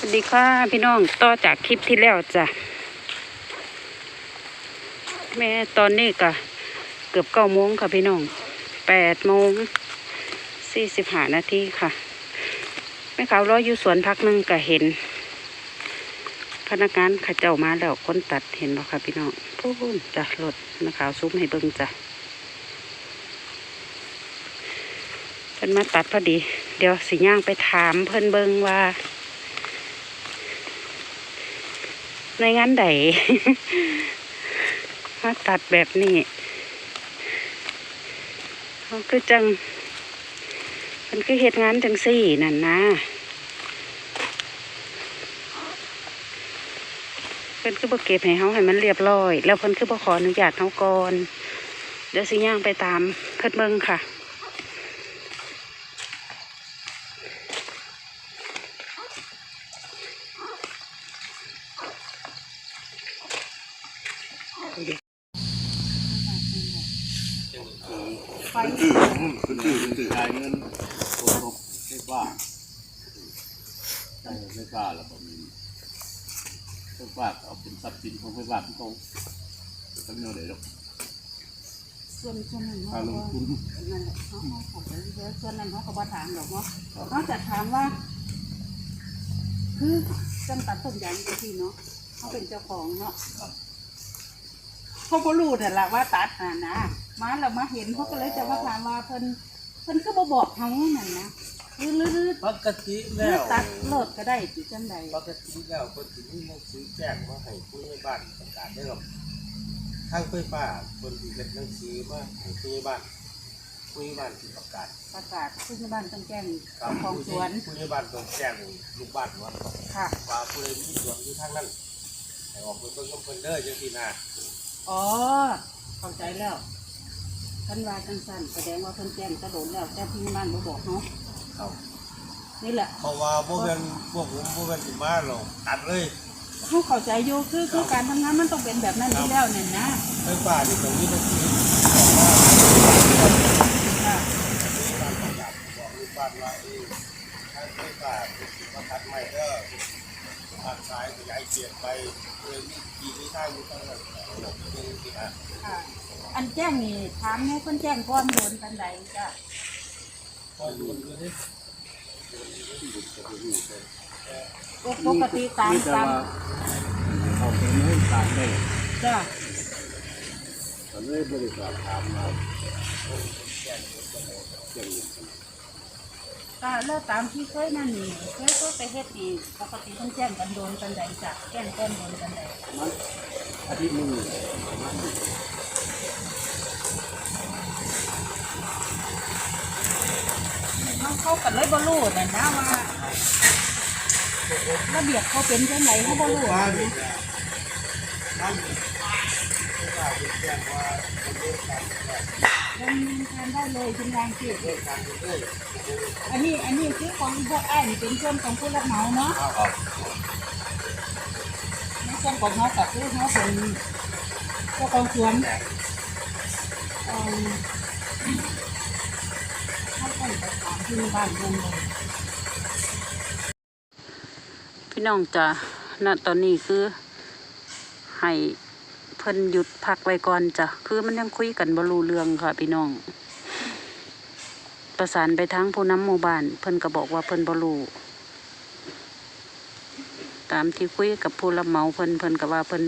สวัสดีค่ะพี่น้องต่อจากคลิปที่แล้วจ้ะแม่ตอนนี้ก็เกือบเก้าโมงค่ะพี่น้องแปดโมงสี่สิบห้านาทีค่ะแม่ขาวรออยู่สวนพักหนึงก็เห็น พนักงานขาเจ้ามาแล้วคนตัดเห็นบ่ค่ะพี่น้องพูนจ้ะรถแม่ขาวซุ้มให้เบิ่งจ้ะเพิ่นมาตัดพอดี เดี๋ยวสิย่างไปถามเพิ่นเบิ่งว่า ในงานใดมาตัดแบบนี้เขาคือจัง มันคือเหตุงานจังสี่นั่นนะเพิ่นคือบ่เก็บให้เฮาให้มันเรียบร้อย แล้วเพิ่นคือบ่ขออนุญาตเฮาก่อน เดี๋ยวสิย่างไปตามเพิ่นเบิ่งค่ะ ไฟคือคือคือจ่ายเงินโอนบไม่ว่าจ่ายไม่ว่าแล้วก็มีไม่ว่าเอาเป็นทรัพย์สินของไม่ว่าที่เขาตั้งเงินเลยหรอกส่วนส่วนนั้นเขาก็นั่นแหละเขาเขาไปเยอะส่วนนั้นเขาก็บ่ถามหรอกเนาะนอกจากถามว่าคือจังตัดต้นยางอยู่ที่เนาะเขาเป็นเจ้าของเนาะ เขาก็รู้แต่นละว่าตัดน่ะนะมาแล้วมาเห็นเขาก็เลยจะมาถามว่าเพิ่นเพิ่นก็บ่บอกเขานั่นนะหรือหรือหรือปกติหรืแล้อว ตัดโลดก็ได้สิจังใดปกติแล้วคนที่มีหนังสือแจ้งว่าให้ผู้ใหญ่บ้านประกาศได้หรอกทางไฟฟ้าคนที่เป็นหนังสือว่าให้ผู้ใหญ่บ้านผู้ใหญ่บ้านที่ประกาศประกาศผู้ใหญ่บ้านต้องแจ้งตาเจ้ามของสวนผู้ใหญ่บ้านต้องแจ้งลูกบ้านว่าค่ะ ว่าผู้ใดมีสวนอยู่ทางนั้นให้ออกไปเบิ่งน้ำเพิ่นเด้อจังซี่นะ อ๋อ เข้าใจแล้วท่านว่าจังสั้นแสดงว่าเพิ่นแจ้งกระโดดแล้วแต่พี่บ้านบ่บอกเนาะครับนี่แหละเพราะว่าบ่แม่นพวกผมบ่แม่นสิมาหรอกตัดเลยเขาเข้าใจอยู่คือคือการทำงานมันต้องเป็นแบบนั้นอยู่แล้วเนี่ยนะไฟฟ้านี่ต้องมีหนังสือค่ะบ้านประกาศบอกลูกบ้านว่าเออทางไฟฟ้ามาตัดใหม่เด้อ ทางซ้ายขยายเกียรไปเลยมีกี่มีทางอยู่ทางนั้นหลบดูสิฮะค่ะ อันแจ้งนี่ถามให้เพิ่นแจ้งก่อนโดนกันใดจ้ะก็อยู่ดูนี่ปกติตามไม่แต่ตามว่าเขาเป็นให้การได้จ้ะตอนนี้บริษัททำมาเก่ง ก็เลิกตามที่เคยนั่นนี่เคยก็ไปเฮ็ดนี่ปกติเพิ่นแจ้งกันโดนกันใดจ้ะแจ้งก่อนโดนกันใดมันอาทิตย์หนึงเขาเข้ากันเลยบ่รู้นั่นนะว่าระเบียบเขาเป็นจังไดเขาบ่รู้บ้านนะ ดำเนินการได้เลยเป็นรางสิอันนี้อันนี้คือของพวกไอ้ายนี่เป็นส่วนของผู้รับเหมาเนาะครับในส่วนของเขากับคือเขาเป็นเจ้าของสวนเอ่อเขาต้องไปถามที่บ้านเมืองเลยพี่น้องจ้ะณตอนนี้คือให้ พิ่นหยุดพักไว้ก่อนจ้ะคือมันยังคุยกันบ่รู้เรื่องค่ะพี่น้อง ประสานไปทั้งผู้นำหมู่บ้านเพิ่นก็บอกว่าเพิ่นบ่รู้ตามที่คุยกับผู้รับเหมาเพิ่นเพิ่นก็ว่าเพิ่น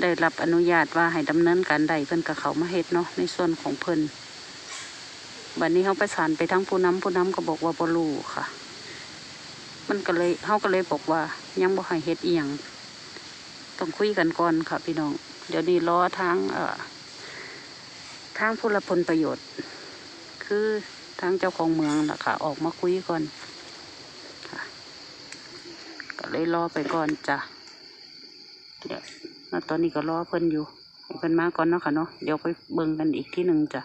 ได้รับอนุญาตว่าให้ดำเนินการใดเพิ่นก็เขามาเฮ็ดเนาะในส่วนของเพิ่นบัดนี้เฮาประสานไปทั้งผู้นำผู้นำก็บอกว่าบ่รู้ค่ะ มันก็เลยเฮาก็เลยบอกว่ายังบ่ให้เฮ็ดอีหยัง ต้องคุยกันก่อนค่ะพี่น้อง เดี๋ยวนี้รอทางเอ่อทางผู้รับผลประโยชน์ คือทางเจ้าของเมืองล่ะค่ะออกมาคุยก่อนค่ะก็เลยรอไปก่อนจ้ะเดี๋ยวตอนนี้ก็รอเพิ่นอยู่เพิ่นมาก่อนเนาะค่ะเนาะเดี๋ยวไปเบิ่งกันอีกที่หนึ่งจ้ะ